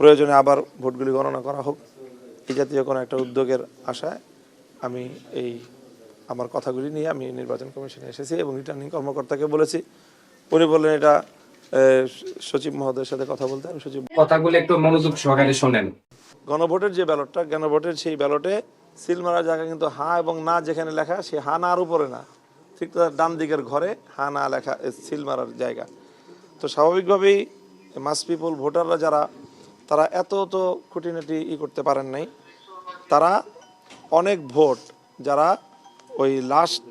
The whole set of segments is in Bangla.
প্রয়োজনে আবার ভোটগুলি গণনা করা হোক। এই জাতীয় কোনো একটা উদ্যোগের আশায় আমি এই আমার কথাগুলি নিয়ে আমি নির্বাচন কমিশনে এসেছি এবং রিটার্নিং কর্মকর্তাকে বলেছি। উনি বললেন এটা সচিব মহোদয়ের সাথে কথা বলতে আমি সচিব কথাগুলো একটু মনোযোগ সহকারে শোনেন। গণভোটের যে ব্যালটটা গণভোটের সেই ব্যালটে সিল মারার জায়গা কিন্তু হা এবং না যেখানে লেখা সে হা না আর উপরে না। ঠিক তার ডান দিকের ঘরে হা না লেখা সিল মারার জায়গা। তো স্বাভাবিকভাবেই মাস পিপল ভোটাররা যারা তারা এত তো খুঁটিনাটি ই করতে পারেন নাই। তারা অনেক ভোট, যারা ওই লাস্ট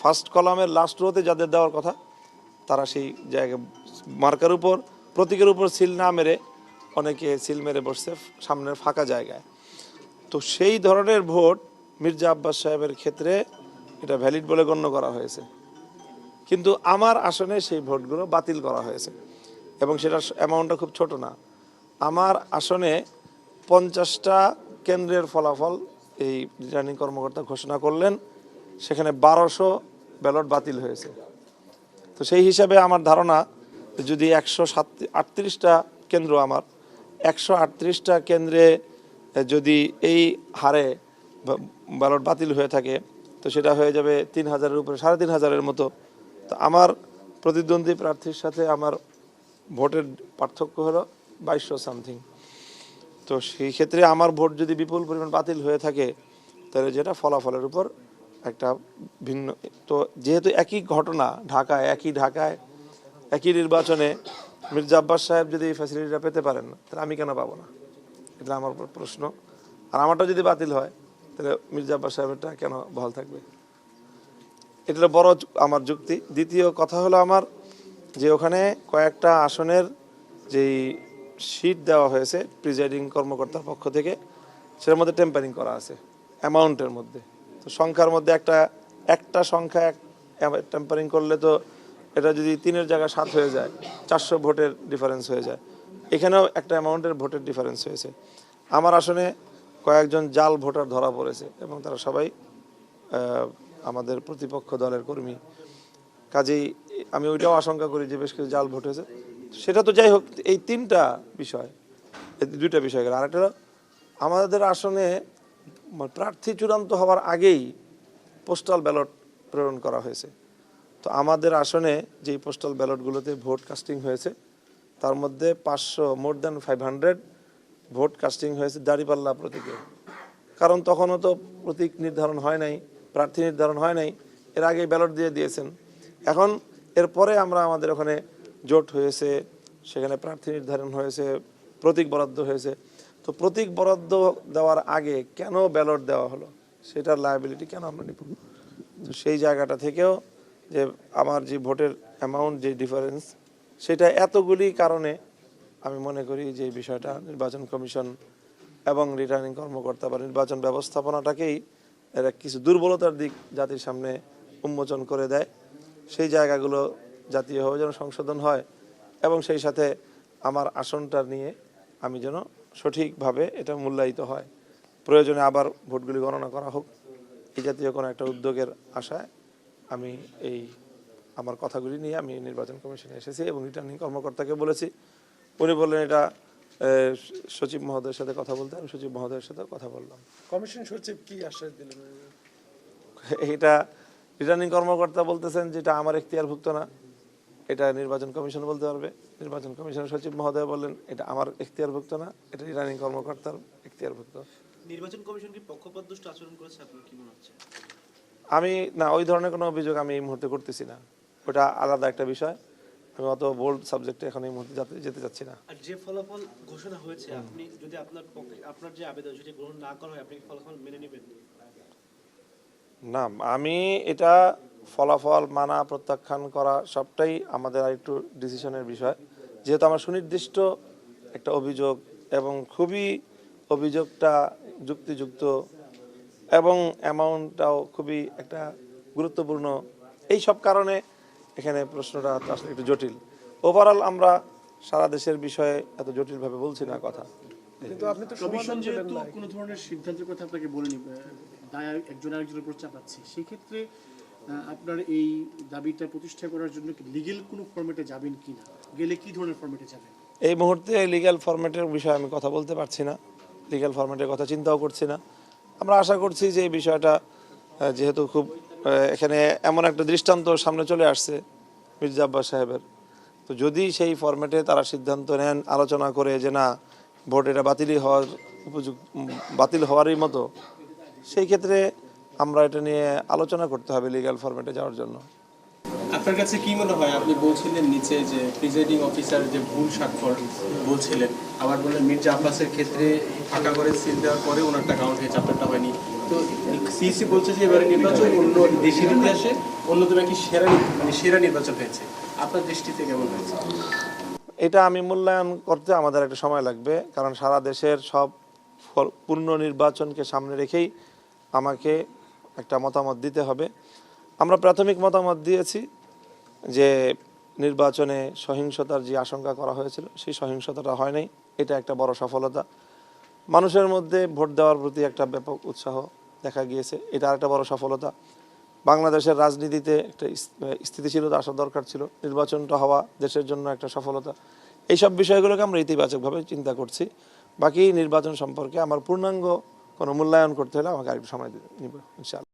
ফার্স্ট কলামের লাস্ট রোতে যাদের দেওয়ার কথা, তারা সেই জায়গায় মার্কার উপর, প্রতীকের উপর সিল না মেরে অনেকে সিল মেরে বসছে সামনের ফাঁকা জায়গায়। তো সেই ধরনের ভোট মির্জা আব্বাস সাহেবের ক্ষেত্রে এটা ভ্যালিড বলে গণ্য করা হয়েছে। কিন্তু আমার আসনে সেই ভোটগুলো বাতিল করা হয়েছে। এবং সেটা অ্যামাউন্টটা খুব ছোট না। আমার আসনে পঞ্চাশটা কেন্দ্রের ফলাফল এই রিটার্নিং কর্মকর্তা ঘোষণা করলেন। সেখানে বারোশো ব্যালট বাতিল হয়েছে। তো সেই হিসাবে আমার ধারণা, যদি একশো সাত, আটত্রিশটা কেন্দ্র আমার, একশো আটত্রিশটা কেন্দ্রে যদি এই হারে ব্যালট বাতিল হয়ে থাকে, তো সেটা হয়ে যাবে তিন হাজারের উপরে, সাড়ে তিন হাজারের মতো। তো আমার প্রতিদ্বন্দ্বী প্রার্থীর সাথে আমার ভোটের পার্থক্য হলো বাইশশো সামথিং তো সেই ক্ষেত্রে আমার ভোট যদি বিপুল পরিমাণ বাতিল হয়ে থাকে, তাহলে যেটা ফলাফলের উপর একটা ভিন্ন তো যেহেতু একই ঘটনা ঢাকায়, একই ঢাকায়, একই নির্বাচনে মির্জা আব্বাস সাহেব যদি এই ফ্যাসিলিটিটা পেতে পারেন, তাহলে আমি কেন পাবো না? এটা আমার প্রশ্ন। আর আমারটা যদি বাতিল হয়, তাহলে মির্জা আব্বাস সাহেবেরটা কেন বহাল থাকবে? এটা বড় আমার যুক্তি। দ্বিতীয় কথা হলো আমার যে ওখানে কয়েকটা আসনের যেই সিট দেওয়া হয়েছে প্রিজাইডিং কর্মকর্তার পক্ষ থেকে। সেটার মধ্যে টেম্পারিং করা আছে অ্যামাউন্টের মধ্যে। তো সংখ্যার মধ্যে একটা একটা সংখ্যা এক টেম্পারিং করলে তো এটা যদি তিনের জায়গায় সাত হয়ে যায়, চারশো ভোটের ডিফারেন্স হয়ে যায়। এখানেও একটা অ্যামাউন্টের ভোটের ডিফারেন্স হয়েছে। আমার আসনে কয়েকজন জাল ভোটার ধরা পড়েছে এবং তারা সবাই আমাদের প্রতিপক্ষ দলের কর্মী। কাজেই আমি ওইটাও আশঙ্কা করি যে বেশ কিছু জাল ভোট হয়েছে। সেটা তো যাই হোক, এই তিনটা বিষয় দুইটা বিষয় গেল। আরেকটা আমাদের আসনে মানে প্রার্থী চূড়ান্ত হওয়ার আগেই পোস্টাল ব্যালট প্রেরণ করা হয়েছে। তো আমাদের আসনে যেই পোস্টাল ব্যালটগুলোতে ভোট কাস্টিং হয়েছে, তার মধ্যে পাঁচশো more than five hundred vote casting হয়েছে দাঁড়িপাল্লা প্রতীকে। কারণ তখনও তো প্রতীক নির্ধারণ হয় নাই, প্রার্থী নির্ধারণ হয় নাই, এর আগে ব্যালট দিয়ে দিয়েছেন। এখন এরপরে আমরা আমাদের ওখানে জোট হয়েছে, সেখানে প্রার্থী নির্ধারণ হয়েছে, প্রতীক বরাদ্দ হয়েছে। তো প্রতীক বরাদ্দ দেওয়ার আগে কেন ব্যালট দেওয়া হলো? সেটার লায়াবিলিটি কেন আমরা নিব? সেই জায়গাটা থেকেও যে আমার যে ভোটের অ্যামাউন্ট যে ডিফারেন্স সেটা এতগুলি কারণে আমি মনে করি যে বিষয়টা নির্বাচন কমিশন এবং রিটার্নিং কর্মকর্তা বা নির্বাচন ব্যবস্থাপনাটাকেই এরা কিছু দুর্বলতার দিক জাতির সামনে উন্মোচন করে দেয়। সেই জায়গাগুলো জাতীয়ভাবে যেন সংশোধন হয় এবং সেই সাথে আমার আসনটা নিয়ে আমি যেন সঠিকভাবে এটা মূল্যায়িত হয়। প্রয়োজনে আবার ভোটগুলি গণনা করা হোক। এই জাতীয় কোনো একটা উদ্যোগের আশায় আমি এই আমার কথাগুলি নিয়ে আমি নির্বাচন কমিশনে এসেছি এবং রিটার্নিং কর্মকর্তাকে বলেছি। উনি বললেন এটা সচিব মহোদয়ের সাথে কথা বলতে আমি সচিব মহোদয়ের সাথে কথা বললাম। কমিশন সচিব কি আশ্বাস দিলেন? এটা রিটার্নিং কর্মকর্তা বলতেছেন যেটা আমার এখতিয়ারভুক্ত না। এটা নির্বাচন কমিশন বলতে পারবে। নির্বাচন কমিশনের সচিব মহোদয় বললেন এটা আমার এখতিয়ারভুক্ত না এটা রিটার্নিং কর্মকর্তার এখতিয়ারভুক্ত নির্বাচন কমিশন কি পক্ষপাতদুষ্ট আচরণ করেছে আপনার কি মনে হচ্ছে? আমি না ওই ধরনের কোনো অভিযোগ আমি এই মুহূর্তে করতেছি না। ওটা আলাদা একটা বিষয়। আমি অত বোল্ড সাবজেক্টে এখন এই মুহূর্তে যাতে যেতে চাচ্ছি না। আর যে ফলাফল ঘোষণা হয়েছে আপনি যদি আপনার আপনার যে আবেদন সেটি গ্রহণ না করা হয় আপনি ফলাফল মেনে নেবেন? না আমি এটা ফলাফল মানা প্রত্যাখ্যান করা সবটাই আমাদের আরেকটু ডিসিশনের বিষয়। যেহেতু আমার সুনির্দিষ্ট একটা অভিযোগ এবং খুবই অভিযোগটা যুক্তিযুক্ত এবং অ্যামাউন্টটাও খুবই একটা গুরুত্বপূর্ণ এই সব কারণে এখানে প্রশ্নটা আসলে একটু জটিল। ওভারঅল আমরা সারা দেশের বিষয়ে এত জটিলভাবে বলছি না কথা। কিন্তু আপনি তো কমিশন যেহেতু কোনো ধরনের সিদ্ধান্তের কথা আপনাকে বলেনি দায় একজন আরেকজনের উপর চাপাচ্ছে সেক্ষেত্রে আপনার এই দাবিটা প্রতিষ্ঠা করার জন্য লিগেল কোনো ফরম্যাটে যাবেন কি না গেলে কি ধরনের ফরম্যাটে যাবেন? এই মুহূর্তে লিগ্যাল ফরম্যাটের বিষয়ে আমি কথা বলতে পারছি না। লিগ্যাল ফরম্যাটের কথা চিন্তাও করছি না। আমরা আশা করছি যে এই বিষয়টা যেহেতু খুব এখানে এমন একটা দৃষ্টান্ত সামনে চলে আসছে মির্জা আব্বাস সাহেবের। তো যদি সেই ফরম্যাটে তারা সিদ্ধান্ত নেন, আলোচনা করে যে না, ভোট এটা বাতিলই হওয়ার উপযুক্ত বাতিল হওয়ারই মতো, সেই ক্ষেত্রে আমরা এটা নিয়ে আলোচনা করতে হবে লিগ্যাল ফরম্যাটে যাওয়ার জন্য। আপনার কাছে কি মনে হয়? আপনি বলছিলেন নিচে যে প্রিজাইডিং অফিসার যে ভুল স্বাক্ষর বলছিলেন আবার বললেন মির্জা আব্বাসের ক্ষেত্রে ফাঁকা করে সিল দেওয়ার পরে ওনারটা কাউন্ট হয়েছে আপনারটা হয়নি। তো সিইসি বলছে যে এবারে নির্বাচন অন্য দেশের ইতিহাসে অন্যতম একটি সেরা মানে সেরা নির্বাচন হয়েছে। আপনার দৃষ্টিতে কেমন হয়েছে? এটা আমি মূল্যায়ন করতে আমাদের একটা সময় লাগবে কারণ সারা দেশের সব পূর্ণ নির্বাচনকে সামনে রেখেই আমাকে একটা মতামত দিতে হবে। আমরা প্রাথমিক মতামত দিয়েছি যে নির্বাচনে সহিংসতার যে আশঙ্কা করা হয়েছিল, সেই সহিংসতাটা হয় নাই। এটা একটা বড় সফলতা। মানুষের মধ্যে ভোট দেওয়ার প্রতি একটা ব্যাপক উৎসাহ দেখা গিয়েছে। এটা একটা বড় সফলতা। বাংলাদেশের রাজনীতিতে একটা স্থিতিশীলতা আসা দরকার ছিল। নির্বাচনটা হওয়া দেশের জন্য একটা সফলতা। এইসব বিষয়গুলোকে আমরা ইতিবাচকভাবে চিন্তা করছি। বাকি নির্বাচন সম্পর্কে আমার পূর্ণাঙ্গ কোনো মূল্যায়ন করতে হলে আমাকে আরেকটু সময় নিব, ইনশাআল্লাহ।